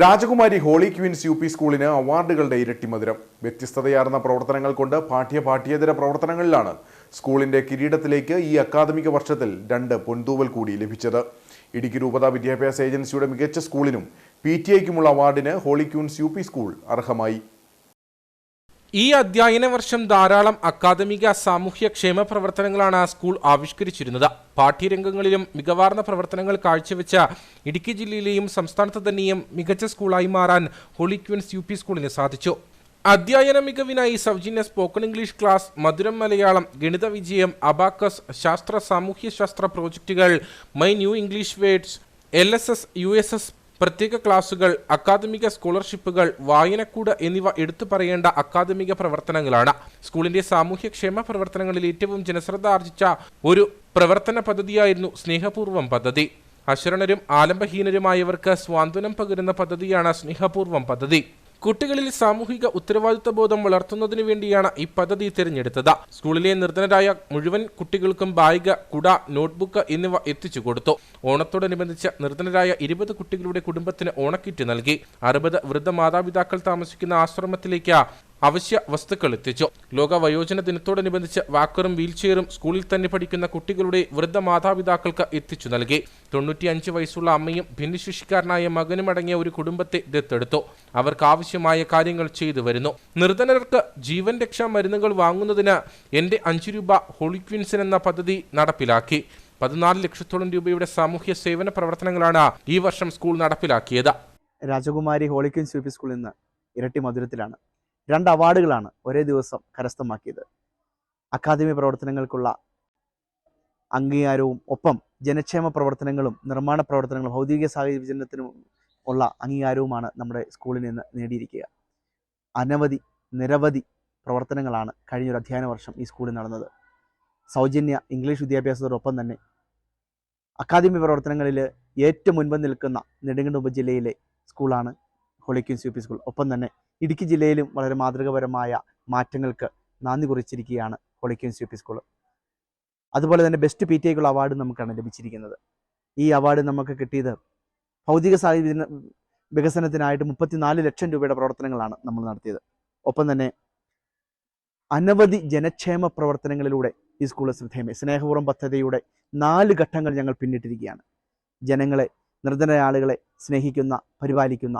രാജകുമാരി holy Queens U P സ്കൂളിന് അവാർഡുകളുടെ ഇരട്ടി മധുരം വ്യത്യസ്തതയാർന്ന പ്രവർത്തനങ്ങൾ കൊണ്ട് പാഠ്യ പാഠ്യേതര പ്രവർത്തനങ്ങളിലാണ് സ്കൂളിന്റെ കിരീടത്തിലേക്ക് ഈ അക്കാദമിക വർഷത്തിൽ രണ്ട് പൊൻതൂവൽ കൂടി ലഭിച്ചത്. ഇടുക്കി രൂപതാ വിദ്യാഭ്യാസ ഏജൻസിയുടെ മികച്ച സ്കൂളിനും പി ടി ഐക്കുമുള്ള അവാർഡിന് Holy Queens U P school അർഹമായി. ഈ അധ്യയന വർഷം ധാരാളം അക്കാദമിക സാമൂഹ്യ ക്ഷേമ പ്രവർത്തനങ്ങളാണ് ആ സ്കൂൾ ആവിഷ്കരിച്ചിരുന്നത്. പാഠ്യരംഗങ്ങളിലും മികവാർന്ന പ്രവർത്തനങ്ങൾ കാഴ്ചവെച്ച ഇടുക്കി ജില്ലയിലെയും സംസ്ഥാനത്ത് തന്നെയും മികച്ച സ്കൂളായി മാറാൻ ഹോളി ക്വീൻസ് യു പി സ്കൂളിന് സാധിച്ചു. അധ്യയന മികവിനായി സൗജന്യ സ്പോക്കൺ ഇംഗ്ലീഷ് ക്ലാസ് മധുരം മലയാളം ഗണിത വിജയം അബാക്കസ് ശാസ്ത്ര സാമൂഹ്യ ശാസ്ത്ര പ്രോജക്റ്റുകൾ my new English words L S S U S S പ്രത്യേക ക്ലാസുകൾ അക്കാദമിക സ്കോളർഷിപ്പുകൾ വായനക്കൂട് എന്നിവ എടുത്തു പറയേണ്ട അക്കാദമിക പ്രവർത്തനങ്ങളാണ്. സ്കൂളിന്റെ സാമൂഹ്യക്ഷേമ പ്രവർത്തനങ്ങളിൽ ഏറ്റവും ജനശ്രദ്ധ ആർജിച്ച ഒരു പ്രവർത്തന പദ്ധതിയായിരുന്നു സ്നേഹപൂർവം പദ്ധതി. അശരണരും ആലംബഹീനരുമായവർക്ക് സ്വാന്തനം പകരുന്ന പദ്ധതിയാണ് സ്നേഹപൂർവം പദ്ധതി. കുട്ടികളിൽ സാമൂഹിക ഉത്തരവാദിത്വ ബോധം വളർത്തുന്നതിനു വേണ്ടിയാണ് ഈ പദ്ധതി തിരഞ്ഞെടുത്തത്. സ്കൂളിലെ നിർധനരായ മുഴുവൻ കുട്ടികൾക്കും ബാഗ് കുട നോട്ട്ബുക്ക് എന്നിവ എത്തിച്ചു കൊടുത്തു. ഓണത്തോടനുബന്ധിച്ച് നിർധനരായ ഇരുപത് കുട്ടികളുടെ കുടുംബത്തിന് ഓണക്കിറ്റ് നൽകി. അറുപത് വൃദ്ധ മാതാപിതാക്കൾ താമസിക്കുന്ന ആശ്രമത്തിലേക്ക് അവശ്യ വസ്തുക്കൾ എത്തിച്ചു. ലോക വയോജന ദിനത്തോടനുബന്ധിച്ച് വാക്കറും വീൽചെയറും സ്കൂളിൽ തന്നെ പഠിക്കുന്ന കുട്ടികളുടെ വൃദ്ധ മാതാപിതാക്കൾക്ക് എത്തിച്ചു നൽകി. തൊണ്ണൂറ്റിയഞ്ച് വയസ്സുള്ള അമ്മയും ഭിന്നശേഷിക്കാരനായ മകനും അടങ്ങിയ ഒരു കുടുംബത്തെ ദത്തെടുത്തു. അവർക്ക് ആവശ്യമായ കാര്യങ്ങൾ ചെയ്തു വരുന്നു. നിർധനർക്ക് ജീവൻ രക്ഷാ മരുന്നുകൾ വാങ്ങുന്നതിന് എന്റെ അഞ്ചു രൂപ ഹോളിക്വിൻസൻ എന്ന പദ്ധതി നടപ്പിലാക്കി. പതിനാല് ലക്ഷത്തോളം രൂപയുടെ സാമൂഹ്യ സേവന പ്രവർത്തനങ്ങളാണ് ഈ വർഷം സ്കൂൾ നടപ്പിലാക്കിയത്. രാജകുമാരി ഹോളിക്വിൻസ് യു പി സ്കൂളിൽ നിന്ന് ഇരട്ടി മധുരത്തിലാണ്. രണ്ട് അവാർഡുകളാണ് ഒരേ ദിവസം കരസ്ഥമാക്കിയത്. അക്കാദമി പ്രവർത്തനങ്ങൾക്കുള്ള അംഗീകാരവും ഒപ്പം ജനക്ഷേമ പ്രവർത്തനങ്ങളും നിർമ്മാണ പ്രവർത്തനങ്ങളും ഭൗതിക സാഹചര്യ ഉള്ള അംഗീകാരവുമാണ് നമ്മുടെ സ്കൂളിൽ നിന്ന് നേടിയിരിക്കുക. അനവധി നിരവധി പ്രവർത്തനങ്ങളാണ് കഴിഞ്ഞൊരു അധ്യയന വർഷം ഈ സ്കൂളിൽ നടന്നത്. സൗജന്യ ഇംഗ്ലീഷ് വിദ്യാഭ്യാസത്തോടൊപ്പം തന്നെ അക്കാദമി പ്രവർത്തനങ്ങളിൽ ഏറ്റവും മുൻപ് നിൽക്കുന്ന നെടുങ്കണ്ടം ജില്ലയിലെ സ്കൂളാണ് ഹോളിക്യൂൻസ് യു പി സ്കൂൾ ഒപ്പം തന്നെ ഇടുക്കി ജില്ലയിലും വളരെ മാതൃകപരമായ മാറ്റങ്ങൾക്ക് നാന്ദി കുറിച്ചിരിക്കുകയാണ് holy queens U P school അതുപോലെ തന്നെ ബെസ്റ്റ് പി ടി ഐക്കുള്ള അവാർഡ് നമുക്കാണ് ലഭിച്ചിരിക്കുന്നത്. ഈ അവാർഡ് നമുക്ക് കിട്ടിയത് ഭൗതിക സാഹചര്യ വികസനത്തിനായിട്ട് മുപ്പത്തിനാല് ലക്ഷം രൂപയുടെ പ്രവർത്തനങ്ങളാണ് നമ്മൾ നടത്തിയത്. ഒപ്പം തന്നെ അനവധി ജനക്ഷേമ പ്രവർത്തനങ്ങളിലൂടെ ഈ സ്കൂൾ ശ്രദ്ധേയമായി. സ്നേഹപൂർവം പദ്ധതിയുടെ നാല് ഘട്ടങ്ങൾ ഞങ്ങൾ പിന്നിട്ടിരിക്കുകയാണ്. ജനങ്ങളെ നിർധന ആളുകളെ സ്നേഹിക്കുന്ന പരിപാലിക്കുന്ന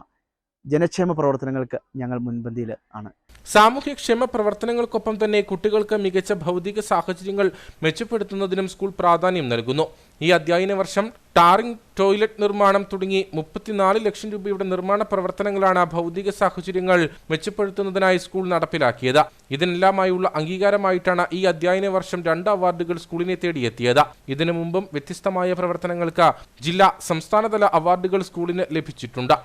ജനക്ഷേമ പ്രവർത്തനങ്ങൾക്ക് ഞങ്ങൾ മുൻപന്തിയിൽ ആണ്. സാമൂഹ്യക്ഷേമ പ്രവർത്തനങ്ങൾക്കൊപ്പം തന്നെ കുട്ടികൾക്ക് മികച്ച ഭൗതിക സാഹചര്യങ്ങൾ മെച്ചപ്പെടുത്തുന്നതിനും സ്കൂൾ പ്രാധാന്യം നൽകുന്നു. ഈ അധ്യയന വർഷം ടാറിംഗ് ടോയ്ലറ്റ് നിർമ്മാണം തുടങ്ങി മുപ്പത്തിനാല് ലക്ഷം രൂപയുടെ നിർമ്മാണ പ്രവർത്തനങ്ങളാണ് ഭൗതിക സാഹചര്യങ്ങൾ മെച്ചപ്പെടുത്തുന്നതിനായി സ്കൂൾ നടപ്പിലാക്കിയത്. ഇതിനെല്ലാമായുള്ള അംഗീകാരമായിട്ടാണ് ഈ അധ്യയന വർഷം രണ്ട് അവാർഡുകൾ സ്കൂളിനെ തേടിയെത്തിയത്. ഇതിനു മുമ്പും വ്യത്യസ്തമായ പ്രവർത്തനങ്ങൾക്ക് ജില്ലാ സംസ്ഥാനതല അവാർഡുകൾ സ്കൂളിന് ലഭിച്ചിട്ടുണ്ട്.